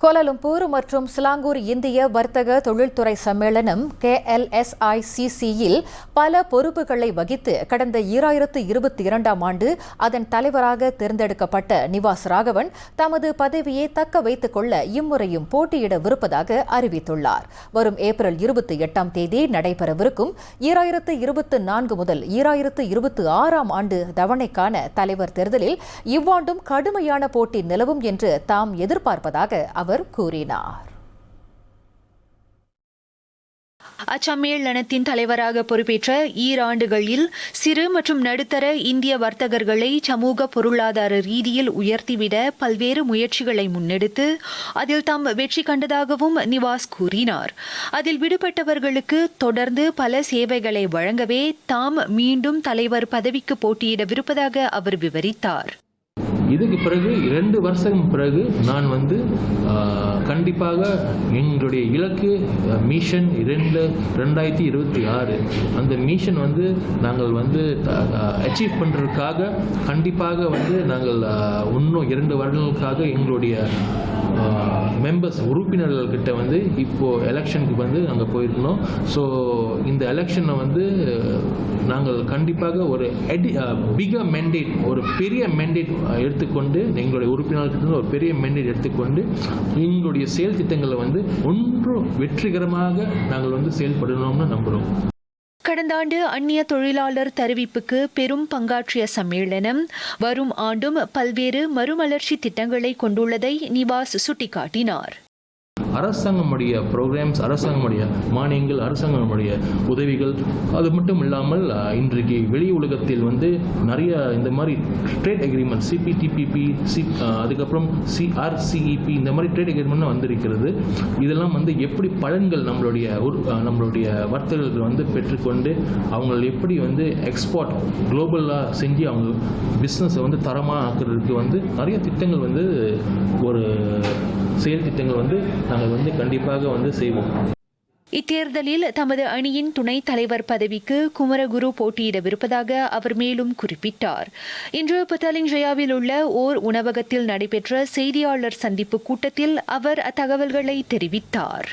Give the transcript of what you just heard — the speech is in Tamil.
கோலாலம்பூர் மற்றும் சிலாங்கூர் இந்திய வர்த்தக தொழில்துறை சம்மேளனம் கேஎல்எஸ்ஐசிசியில் பல பொறுப்புகளை வகித்து கடந்த ஈராயிரத்து இருபத்தி இரண்டாம் ஆண்டு அதன் தலைவராக தேர்ந்தெடுக்கப்பட்ட நிவாஸ் ராகவன் தமது பதவியை தக்க வைத்துக் கொள்ள இம்முறையும் போட்டியிடவிருப்பதாக அறிவித்துள்ளார். வரும் ஏப்ரல் இருபத்தி எட்டாம் தேதி நடைபெறவிருக்கும் ஈராயிரத்து இருபத்தி நான்கு முதல் ஈராயிரத்து இருபத்தி ஆறாம் ஆண்டு தவணைக்கான தலைவர் தேர்தலில் இவ்வாண்டும் கடுமையான போட்டி நிலவும் என்று தாம் எதிர்பார்ப்பதாக அவர் கூறினார். அச்சம்மேளனத்தின் தலைவராக பொறுப்பேற்ற ஈராண்டுகளில் சிறு மற்றும் நடுத்தர இந்திய வர்த்தகர்களை சமூக பொருளாதார ரீதியில் உயர்த்திவிட பல்வேறு முயற்சிகளை முன்னெடுத்து அதில் தாம் வெற்றி கண்டதாகவும் நிவாஸ் கூறினார். அதில் விடுபட்டவர்களுக்கு தொடர்ந்து பல சேவைகளை வழங்கவே தாம் மீண்டும் தலைவர் பதவிக்கு போட்டியிடவிருப்பதாக அவர் விவரித்தார். இதுக்கு பிறகு இரண்டு வருஷம் பிறகு நான் வந்து கண்டிப்பாக எங்களுடைய இலக்கு மிஷன் இரண்டு ரெண்டாயிரத்தி இருபத்தி ஆறு. அந்த மிஷன் வந்து நாங்கள் வந்து அச்சீவ் பண்ணுறதுக்காக கண்டிப்பாக வந்து நாங்கள் இன்னும் இரண்டு வருடங்களுக்காக எங்களுடைய மெம்பர்ஸ் உறுப்பினர்கள்கிட்ட வந்து இப்போது எலெக்ஷனுக்கு வந்து நாங்கள் போயிருக்கணும் ஸோ இந்த எலெக்ஷனை வந்து கண்டிப்பாக ஒரு எடி பிக மெண்டேட் ஒரு பெரிய மெண்டேட் எடுத்துக்கொண்டு எங்களுடைய உறுப்பினர்களுக்கு ஒரு பெரிய மெண்டேட் எடுத்துக்கொண்டு எங்களுடைய செயல் திட்டங்களை வந்து ஒன்றும் வெற்றிகரமாக நாங்கள் வந்து செயல்படணும்னு நம்புகிறோம் கடந்த ஆண்டு அந்நிய தொழிலாளர் தெரிவிப்புக்கு பெரும் பங்காற்றிய சம்மேளனம் வரும் ஆண்டும் பல்வேறு மறுமலர்ச்சி திட்டங்களை கொண்டுள்ளதை நிவாஸ் சுட்டிக்காட்டினார். அரசாங்கமுடைய ப்ரோக்ராம்ஸ் அரசாங்கமுடைய மானியங்கள் அரசாங்கமுடைய உதவிகள் அது மட்டும் இல்லாமல் இன்றைக்கு வெளி உலகத்தில் வந்து நிறைய இந்த மாதிரி ட்ரேட் அக்ரிமெண்ட் சிபிடிபிபி சி அதுக்கப்புறம் சிஆர்சிஇபி இந்த மாதிரி ட்ரேட் அக்ரிமெண்ட் வந்திருக்கிறது. இதெல்லாம் வந்து எப்படி பலன்கள் நம்மளுடைய உரு- நம்மளுடைய வர்த்தகர்கள் வந்து பெற்றுக்கொண்டு அவங்களை எப்படி வந்து எக்ஸ்போர்ட் குளோபலாக செஞ்சு அவங்க பிஸ்னஸை வந்து தரமாக ஆக்குறதுக்கு வந்து நிறைய திட்டங்கள் வந்து ஒரு செயல் திட்டங்கள் வந்து நாங்கள் வந்து கண்டிப்பாக வந்து செய்வோம். இத்தேர்தலில் தமது அணியின் துணைத் தலைவர் பதவிக்கு குமரகுரு போட்டியிடவிருப்பதாக அவர் மேலும் குறிப்பிட்டார். இன்று பத்தாலிங்ஜயாவில் உள்ள ஓர் உணவகத்தில் நடைபெற்ற செய்தியாளர் சந்திப்பு கூட்டத்தில் அவர் அத்தகவல்களை தெரிவித்தார்.